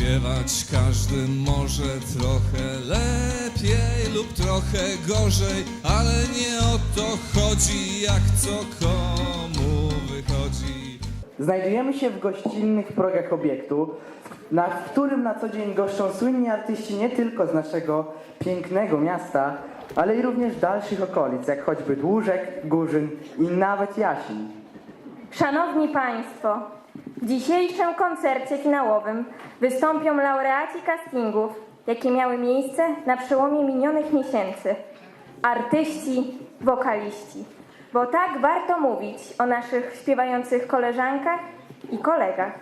Śpiewać każdy może trochę lepiej lub trochę gorzej, ale nie o to chodzi, jak co komu wychodzi. Znajdujemy się w gościnnych progach obiektu, na którym na co dzień goszczą słynni artyści nie tylko z naszego pięknego miasta, ale i również dalszych okolic, jak choćby Dłużek, Górzyn i nawet Jasin. Szanowni Państwo, w dzisiejszym koncercie finałowym wystąpią laureaci castingów, jakie miały miejsce na przełomie minionych miesięcy. Artyści, wokaliści. Bo tak warto mówić o naszych śpiewających koleżankach i kolegach.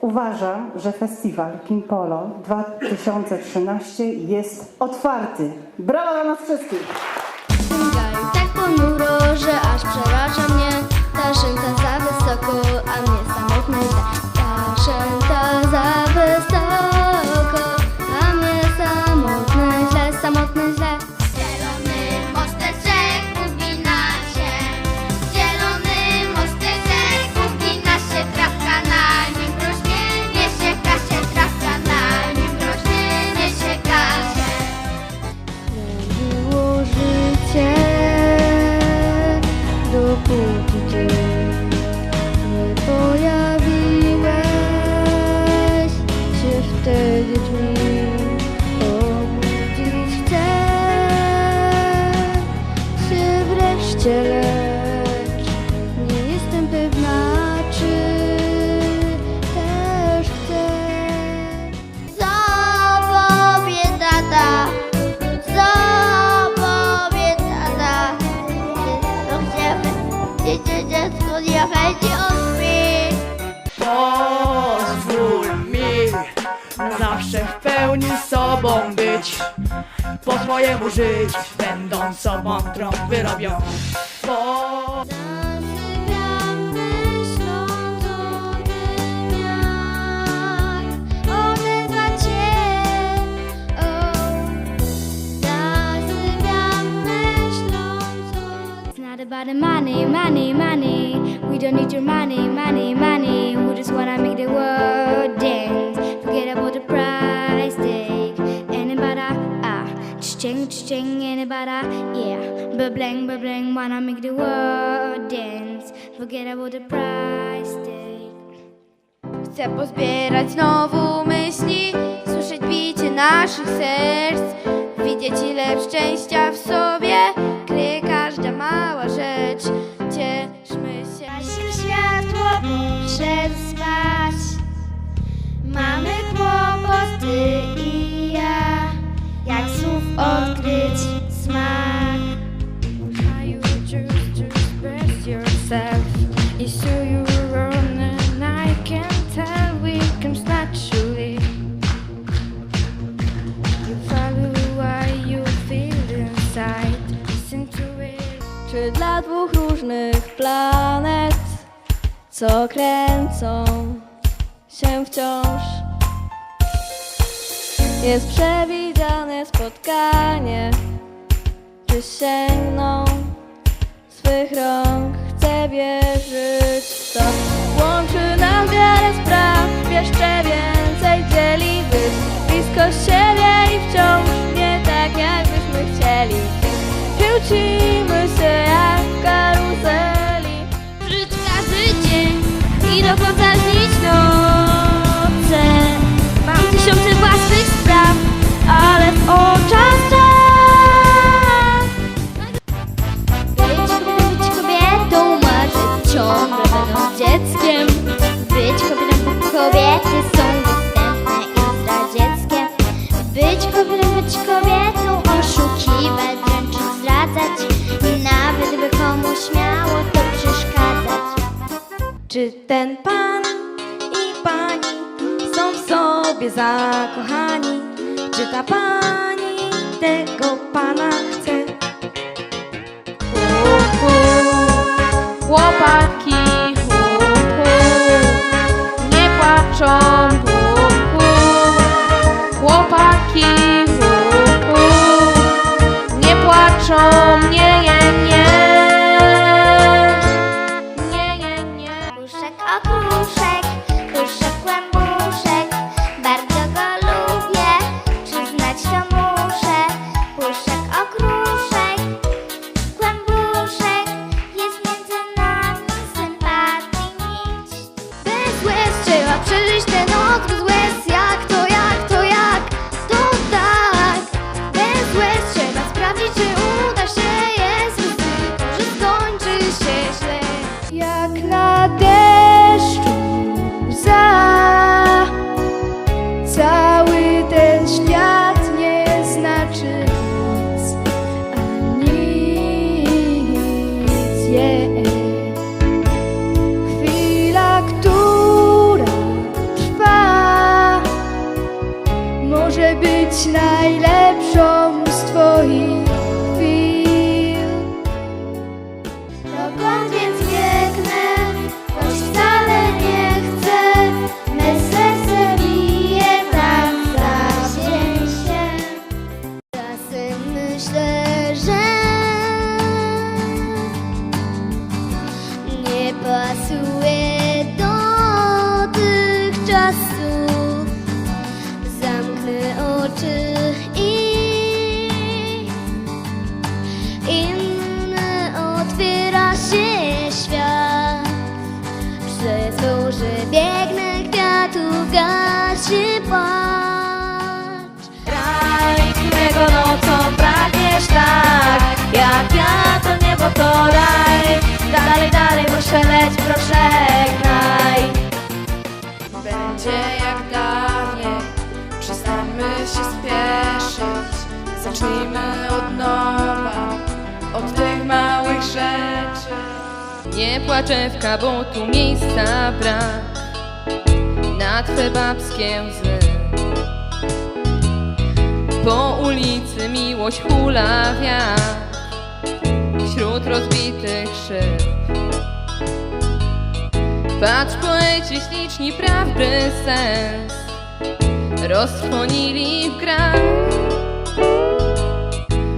Uważam, że festiwal Kimpolo 2013 jest otwarty. Brawa dla nas wszystkich! Tak ponuro, to do. Dziecko nie chodzi o śmiech. Pozwól mi zawsze w pełni sobą być Po swojemu żyć, będąc sobą trąby robią Bo bling, but bling, wanna make the world dance. Forget about the price tag. Chcę pozbierać znowu myśli, słyszeć bicie naszych serc, widzieć ile szczęścia w sobie kryje każda mała rzecz. Cieszmy się. Gaśmy światło, muszę dla dwóch różnych planet, co kręcą się wciąż, jest przewidziane spotkanie, czy sięgną swych rąk? Chcę wierzyć w to. Łączy nas wiele spraw, jeszcze więcej dzieli blisko siebie i wciąż by komuś miało to przeszkadzać Czy ten pan i pani są w sobie zakochani? Czy ta pani tego pana chce? Hu, hu, Chłopaki, hu, hu, nie płaczą, hu, hu. Chłopaki, hu, hu, nie płaczą, nie, być Dalej, dalej, proszę leć, proszę gnaj Będzie jak dawniej, przestańmy się spieszyć. Zacznijmy od nowa, od tych małych rzeczy. Nie płaczewka, bo tu miejsca brak Na twe babskie łzy Po ulicy miłość hula wiatr Patrz poeci śliczni prawdy sens Roztrwonili w grach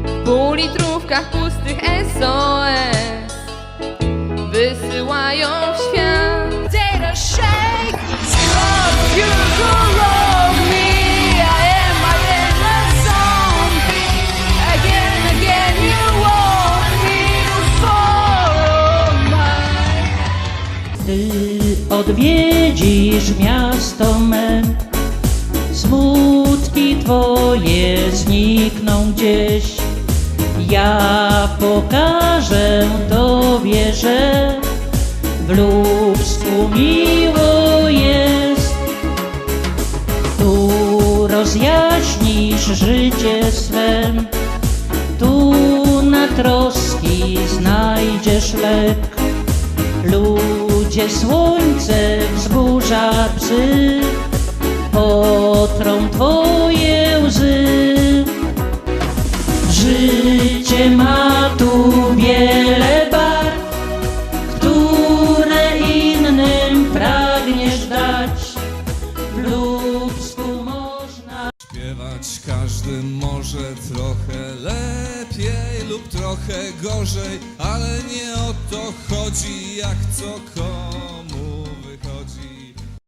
W pół litrówkach pustych SOS wysyłają w świat. Data shake, love you love me. Odwiedzisz miasto me, smutki twoje znikną gdzieś. Ja pokażę tobie, że w Lubsku miło jest. Tu rozjaśnisz życie swe, tu na troski znajdziesz lek. Ludzie słońce wzburza psy, potrą twoje łzy. Życie ma tu wiele barw, które innym pragniesz dać. W Lubsku można Śpiewać każdy może trochę lepiej lub trochę gorzej, ale nie o to chodzi, jak co komu wychodzi.